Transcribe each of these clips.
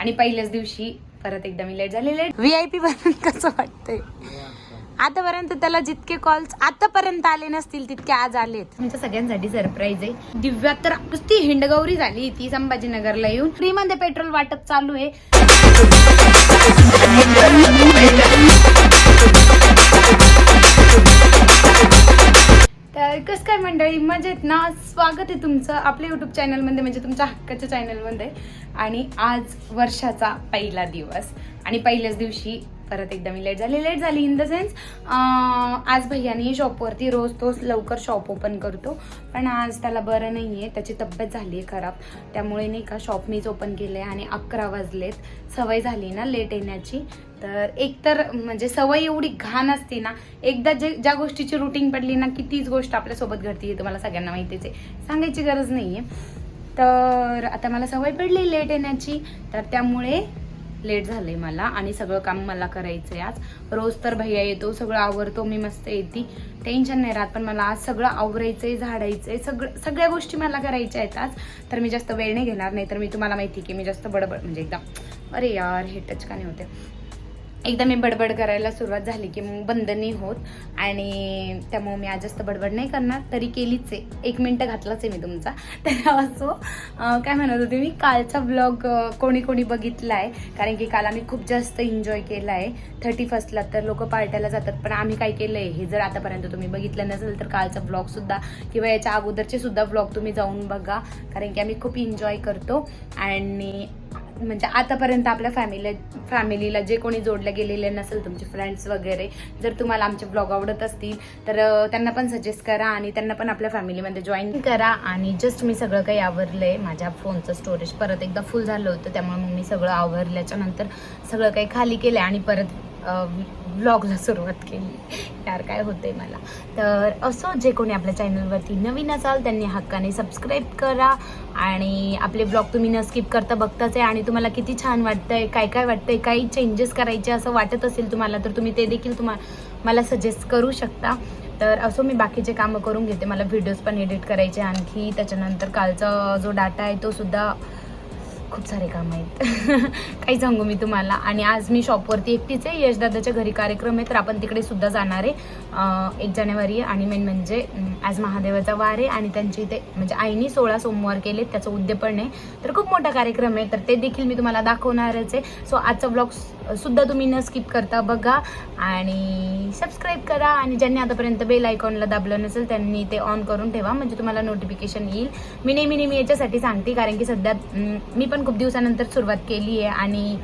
आणि पहिल्याच दिवशी परत एकदा मी लेट झाले. लेट व्ही आय पी बनून कसं वाटतंय? आतापर्यंत त्याला जितके कॉल्स आतापर्यंत आले नसतील तितके आज आलेत. तुमच्या सगळ्यांसाठी सरप्राईज आहे. दिव्या तर नुसती हिंडगौरी झाली. ती संभाजीनगरला येऊन फ्री मध्ये पेट्रोल वाटप चालू आहे. मंडळी मजेत ना स्वागत आहे तुमचं आपल्या युट्यूब चॅनलमध्ये म्हणजे तुमच्या हक्काच्या चॅनलमध्ये आणि आज वर्षाचा पहिला दिवस. आणि पहिल्याच दिवशी परत एकदा मी लेट झाली. लेट झाली इन द सेन्स आज भैयानी शॉपवरती रोज तोच लवकर शॉप ओपन करतो. पण आज त्याला बरं नाही आहे त्याची तब्येत झाली आहे खराब. त्यामुळे नाही का शॉप मीच ओपन केलं आहे आणि अकरा वाजलेत. सवय झाली ना लेट येण्याची. तर एकतर म्हणजे सवय एवढी घाण असते ना एकदा जे ज्या गोष्टीची रुटीन पडली ना की तीच गोष्ट आपल्यासोबत घडते तुम्हाला सगळ्यांना माहितीच आहे. सांगायची गरज नाही आहे तर आता मला सवय पडली लेट येण्याची तर त्यामुळे लेट झालंय मला आणि सगळं काम मला करायचं आहे आज. रोज तर भैया येतो सगळं आवरतो मी मस्त येते. टेन्शन नाही राहत पण मला आज सगळं आवरायचंय झाडायचंय सगळं सगळ्या गोष्टी मला करायच्या आहेत आज. तर मी जास्त वेळ नाही घेणार नाही तर मी तुम्हाला माहिती की मी जास्त बडबड म्हणजे एकदम अरे यार हे टच का नाही होते. एकदा मी बडबड करायला सुरुवात झाली की मग बंद नाही होत. आणि त्यामुळे मी आज जास्त बडबड नाही करणार. तरी केलीच आहे. एक मिनटं घातलाच आहे मी तुमचा. तर असो काय म्हणत होते मी? कालचा ब्लॉग कोणी कोणी बघितला आहे कारण की काल आम्ही खूप जास्त एन्जॉय केला आहे थर्टी फर्स्टला तर लोक पार्ट्याला जातात. पण आम्ही काय केलं आहे हे जर आतापर्यंत तुम्ही बघितलं नसेल तर कालचा ब्लॉगसुद्धा किंवा याच्या अगोदरचे सुद्धा ब्लॉग तुम्ही जाऊन बघा. कारण की आम्ही खूप एन्जॉय करतो. आणि म्हणजे आतापर्यंत आपल्या फॅमिली फॅमिलीला जे कोणी जोडल्या गेलेले नसेल तुमचे फ्रेंड्स वगैरे जर तुम्हाला आमचे ब्लॉग आवडत असतील तर त्यांना पण सजेस्ट करा आणि त्यांना पण आपल्या फॅमिलीमध्ये जॉईन करा. आणि जस्ट मी सगळं काही आवरलंय माझ्या फोनचं स्टोरेज परत एकदा फुल झालं होतं त्यामुळे मग मी सगळं आवरल्याच्या नंतर सगळं काही खाली केलं आणि परत ब्लॉगला सुरुवात केली. यार काय होतंय मला. तर असो जे कोणी आपल्या चॅनलवरती नवीन असाल त्यांनी हक्काने सबस्क्राईब करा आणि आपले ब्लॉग तुम्ही न स्किप करता बघताच आहे आणि तुम्हाला किती छान वाटतंय काय काय वाटतंय काही चेंजेस करायचे असं वाटत असेल तुम्हाला तर तुम्ही ते देखील तुम्हा मला सजेस्ट करू शकता. तर असो मी बाकीचे कामं करून घेते. मला व्हिडिओज पण एडिट करायचे आणखी. त्याच्यानंतर कालचा जो डाटा आहे तो सुद्धा खूप सारे काम आहेत. काही सांगू मी तुम्हाला. आणि आज मी शॉपवरती एकटीच आहे. यशदादाच्या घरी कार्यक्रम आहे तर आपण तिकडे सुद्धा जाणार आहे. एक जानेवारी आहे. आणि मेन म्हणजे आज महादेवाचा वार आहे आणि त्यांची इथे म्हणजे आईनी सोळा सोमवार केले त्याचं उद्यापन आहे. तर खूप मोठा कार्यक्रम आहे. तर ते देखील मी तुम्हाला दाखवणारच आहे. सो आजचा ब्लॉग सुद्धा तुम्ही न स्किप करता बघा. आणि सबस्क्राईब करा. आणि ज्यांनी आतापर्यंत बेल आयकॉनला दाबलं नसेल त्यांनी ते ऑन करून ठेवा. म्हणजे तुम्हाला नोटिफिकेशन येईल. मी नेहमी नेहमी याच्यासाठी सांगते कारण की सध्या मी पण खूप दिवसानंतर सुरुवात केली आहे. आणि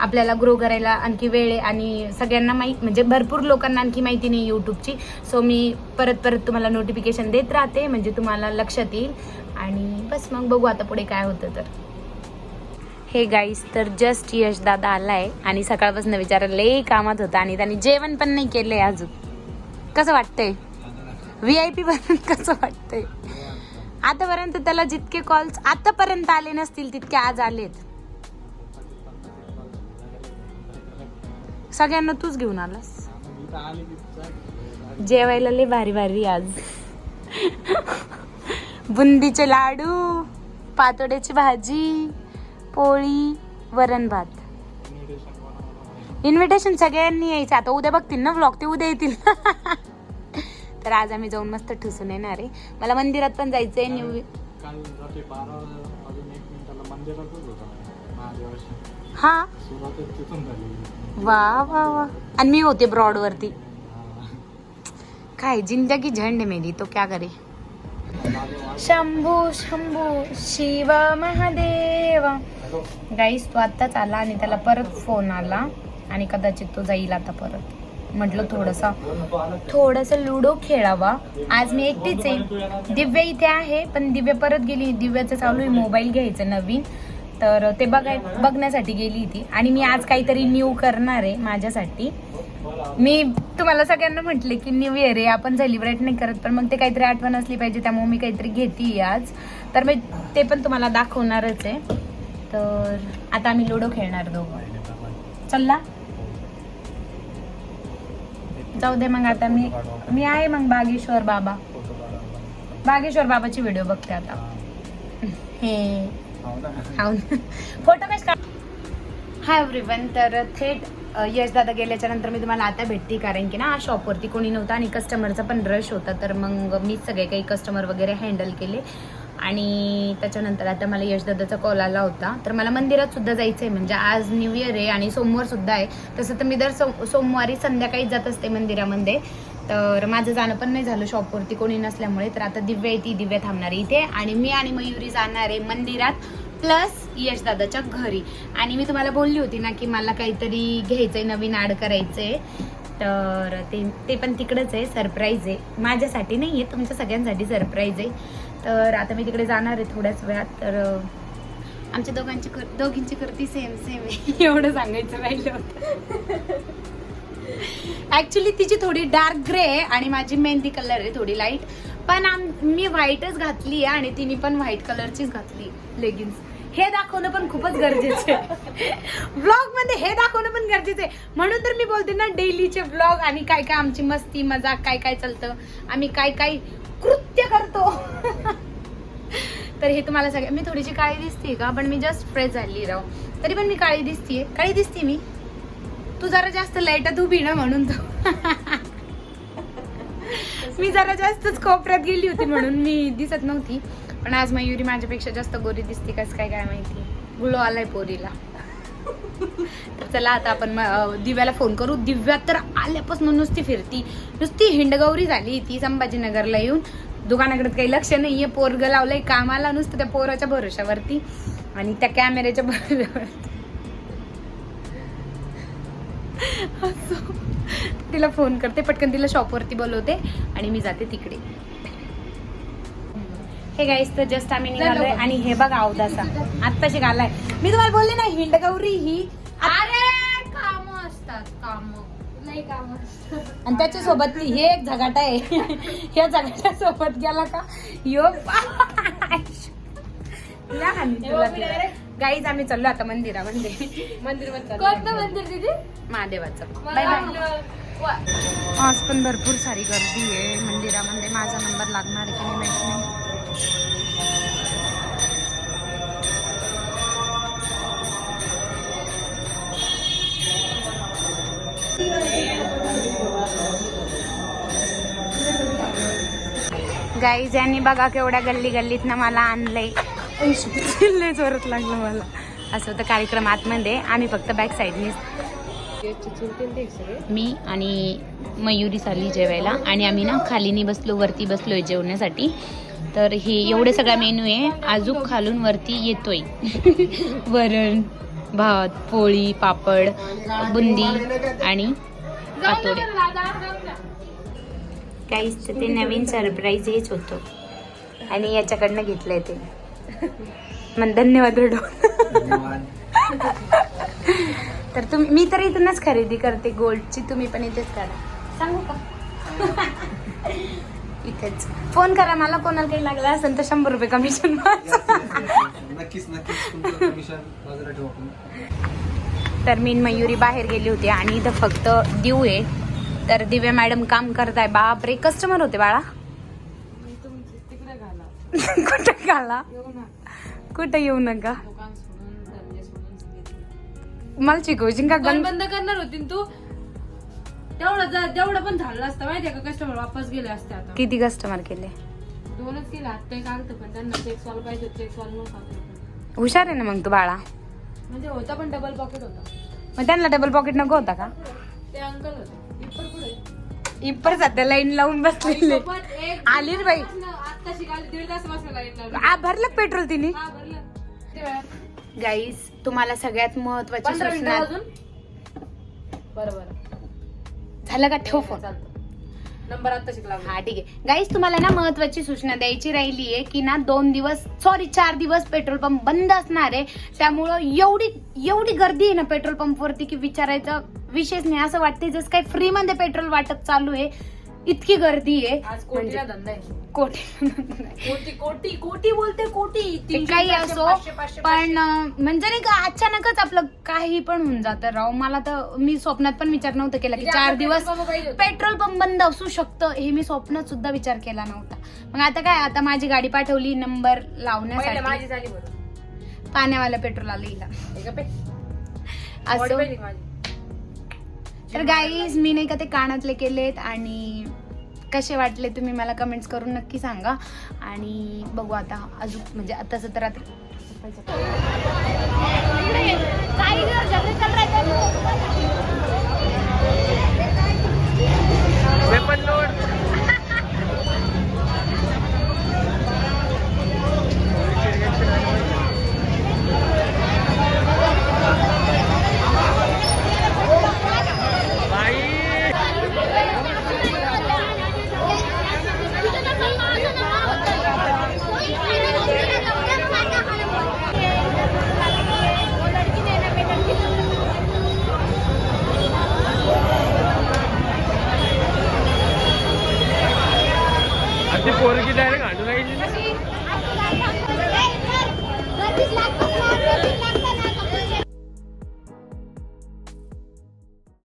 आपल्याला ग्रो करायला आणखी वेळ आहे. आणि सगळ्यांना माहीत म्हणजे भरपूर लोकांना आणखी माहिती नाही यूट्यूबची सो मी परत परत तुम्हाला नोटिफिकेशन देत राहते. म्हणजे तुम्हाला लक्षात येईल. आणि बस मग बघू आता पुढे काय होतं तर. हे गाईस तर जस्ट यश दादा आलाय आणि सकाळपासून विचारायला लई कामात होता आणि त्यांनी जेवण पण नाही केलंय अजून. कसं वाटतंय? व्ही आय पी बनून कसं वाटतंय? आतापर्यंत त्याला जितके कॉल्स आतापर्यंत आले नसतील तितके आज आलेत. सगळ्यांना तूच घेऊन आलास? जेवायला लय भारी भारी आज. बुंदीचे लाडू पातोड्याची भाजी. पोळी वरण भात. इन्व्हिटेशन सगळ्यांनी यायचं. आता उद्या बघतील ना व्लॉग ते उद्या येतील. तर आज आम्ही जाऊन मस्त ठुसून येणार आहे. मला मंदिरात पण न्यू मंदिरातच होता महादेवाशी हा? वा वा वा. आणि मी होते ब्रॉड वरती. काय जिंदगी झंड मेरी तो क्या करे? शंभू शंभू शिव महादेव. गाईस तो आत्ताच आला आणि त्याला परत फोन आला. आणि कदाचित तो जाईल आता परत. म्हटलं थोडंसं थोडंसं लुडो खेळावा. आज मी एकटीच आहे. दिव्या इथे आहे पण दिव्या परत गेली. दिव्याचं चालू आहे मोबाईल घ्यायचं नवीन. तर ते बघाय बघण्यासाठी गेली ती आणि मी आज काहीतरी न्यू करणार आहे माझ्यासाठी. मी तुम्हाला सगळ्यांना म्हटले की न्यू इयर आहे आपण सेलिब्रेट नाही करत पण मग ते काहीतरी आठवण असली पाहिजे त्यामुळे मी काहीतरी घेते आज. तर मी ते पण तुम्हाला दाखवणारच आहे. तर आता आम्ही लुडो खेळणार दोघं. चल्ला. जाऊ दे मग आता मी मी आहे मग बागेश्वर बाबा. बागेश्वर बाबाची व्हिडिओ बघते आता. हे. फोटो कश का हाय एव्हरीवन तर थेट यशदादा गेल्याच्यानंतर मी तुम्हाला आता भेटते कारण की ना शॉपवरती कोणी नव्हतं आणि कस्टमरचा पण रश होता. तर मग मीच सगळे काही कस्टमर वगैरे हँडल केले. आणि त्याच्यानंतर आता मला यशदादाचा कॉल आला होता. तर मला मंदिरात सुद्धा जायचं आहे म्हणजे आज न्यू इयर आहे आणि सोमवार सुद्धा आहे. तसं तर मी दर सो सोमवारी संध्याकाळी जात असते मंदिरामध्ये. तर माझं जाणं पण नाही झालं शॉपवरती कोणी नसल्यामुळे. तर आता दिव्या आहे ती दिव्या थांबणार आहे इथे. आणि मी आणि मयुरी जाणार आहे मंदिरात. प्लस यश दादाच्या घरी. आणि मी तुम्हाला बोलली होती ना की मला काहीतरी घ्यायचंय नवीन ॲड करायचंय. तर ते ते पण तिकडेच आहे सरप्राईज आहे. माझ्यासाठी नाही आहे तुमच्या सगळ्यांसाठी सरप्राईज आहे. तर आता मी तिकडे जाणार आहे थोड्याच वेळात. तर आमच्या दोघांची कर दोघींची करती सेम सेम आहे. एवढं सांगायचं राहिलं होतं. ॲक्च्युली तिची थोडी डार्क ग्रे आहे आणि माझी मेहंदी कलर आहे थोडी लाइट पण आम मी व्हाईटच घातली आहे आणि तिने पण व्हाईट कलरचीच घातली लेगिन्स हे दाखवणं पण खूपच गरजेचं आहे. ब्लॉगमध्ये हे दाखवणं पण गरजेचं आहे. म्हणून तर मी बोलते ना डेलीचे व्लॉग आणि काय काय आमची मस्ती मजाक काय काय चालतं आम्ही काय काय कृत्य करतो. तर हे तुम्हाला सगळं मी थोडीशी काळी दिसते का? पण मी जस्ट फ्रेश झाली राव. तरी पण मी काळी दिसतीये. काळी दिसते मी. तू जरा जास्त लाईटात उभी ना म्हणून तू मी जरा जास्तच कोपऱ्यात गेली होती म्हणून मी दिसत नव्हती. पण आज मयुरी माझ्यापेक्षा जास्त गोरी दिसते कस काय काय माहिती? गुलो आलाय पोरीला. तर चला आता आपण दिव्याला फोन करू. दिव्या तर आल्यापासून नुसती फिरती. नुसती हिंडगौरी झाली. ती संभाजीनगरला येऊन दुकानाकडे काही लक्ष नाहीये. पोरग लावलंय कामाला नुसतं त्या पोराच्या भरोशावरती आणि त्या कॅमेऱ्याच्या भरोशावरती. तिला फोन करते. पटकन तिला शॉपवरती बोलवते आणि मी जाते तिकडे. हे गाईस तर जस्ट आम्ही निघालोय आणि हे बघा अवदासा आत्ताशी घालाय मी तुम्हाला बोलले ना हिंडगौरी ही अरे काम असतात काम. नाही काम आणि त्याच्या सोबत हे एक झगाटा आहे. ह्या झगाट्या सोबत गेला का? यो गाईज आम्ही चाललो आता मंदिरामध्ये. मंदिर कोणतं मंदिर. दिदी? महादेवाचं. बाय बाय आज पण भरपूर सारी गर्दी आहे. मंदिरामध्ये माझा नंबर लागणार की नाही माहिती नाही. गाईज यांनी बघा केवढ्या गल्ली गल्लीत ना मला आणलंय. लय जोरात लागलं मला. असं होतं कार्यक्रम आतमध्ये. आम्ही फक्त बॅक साईडने मी आणि मयुरी चालली जेवायला आणि आम्ही ना खालीनी बसलो वरती बसलोय जेवण्यासाठी. तर हे एवढे सगळा मेनू आहे. आजूक खालून वरती येतोय. वरण भात पोळी पापड बुंदी आणि पातोडे. काहीच तर ते नवीन सरप्राईज हेच होतं. आणि याच्याकडनं घेतलंय ते. मग धन्यवाद रडो. तर तुम्ही मी तर इथूनच खरेदी करते. गोल्डची तुम्ही पण इथेच करा. सांगू का? इथेच. फोन करा मला कोणाला काही लागला असेल तर शंभर रुपये कमिशन नक्कीच नक्कीच. कमिशन तर मी मयुरी बाहेर गेली होती आणि इथं फक्त दिव आहे. तर दिव्या मॅडम काम करताय. बापरे कस्टमर होते बाळा. कुठं घाला? कुठं येऊ नका? दुकान सोडून धंदे सोडून. सगळे. मला शिकवशील का गण बंद करणार होती तू? तेवढं जा- तेवढं पण झालं असतं माहितीये का? कस्टमर वापस गेले असते आता. किती कस्टमर केले? दोनच केले आता एक आलतं पण त्यांना चेक सॉल्व पाहिजे चेक सॉल्व नव्हता हुशार आहे ना मग तू बाळा. म्हणजे होता पण डबल पॉकेट होता. मग त्यांना डबल पॉकेट नको होता का? ते अंकल होते. इप्पर पुढे. इप्पर सध्या लाईन लावून बसलेले. सोबत एक आली रे बाई आता शिकायला दीड तास बसला लाईन लावली. आ भरलं पेट्रोल तिने? हा भरलं. किती वेळात? गाईस तुम्हाला सगळ्यात महत्वाची पंधरा सूचना मिनिटं अजून बरोबर झालं का? ठेव फोन नंबर आता शिकला हा ठीक आहे. गाईस तुम्हाला ना महत्वाची सूचना द्यायची राहिली आहे की ना दोन दिवस सॉरी चार दिवस पेट्रोल पंप बंद असणार आहे. त्यामुळं एवढी एवढी गर्दी आहे ना पेट्रोल पंपवरती की विचारायचं विशेष नाही. असं वाटते जसं काही फ्री मध्ये पेट्रोल वाटप चालू आहे. इतकी गर्दी आहे. आज कोटीला म्हणजे धंदा आहे कोटी कोटी कोटी कोटी बोलते कोटी. ते तीनशे, काही चारशे, असो पाचशे, पाचशे, पण अं, म्हणजे नाही का अचानकच आपलं काही पण होऊन जातं राव. मला तर मी स्वप्नात पण विचार नव्हता केला की तिथे चार आपलं दिवस पेट्रोल पंप पाहिजे होतं. पेट्रोल पंप बंद असू शकतं हे मी स्वप्नात सुद्धा विचार केला नव्हता. मग आता काय आता माझी गाडी पाठवली नंबर पहिले लावण्यासाठी माझी झाली बरं पाण्यावाला पेट्रोल आलं हिला. हे का पे? Body असो. पाहिली का माझी. तर गाईज मी नाही का ते कानातले केलेत आणि कसे वाटले तुम्ही मला कमेंट्स करून नक्की सांगा. आणि बघू आता अजून म्हणजे आता सतरात वेपन लोड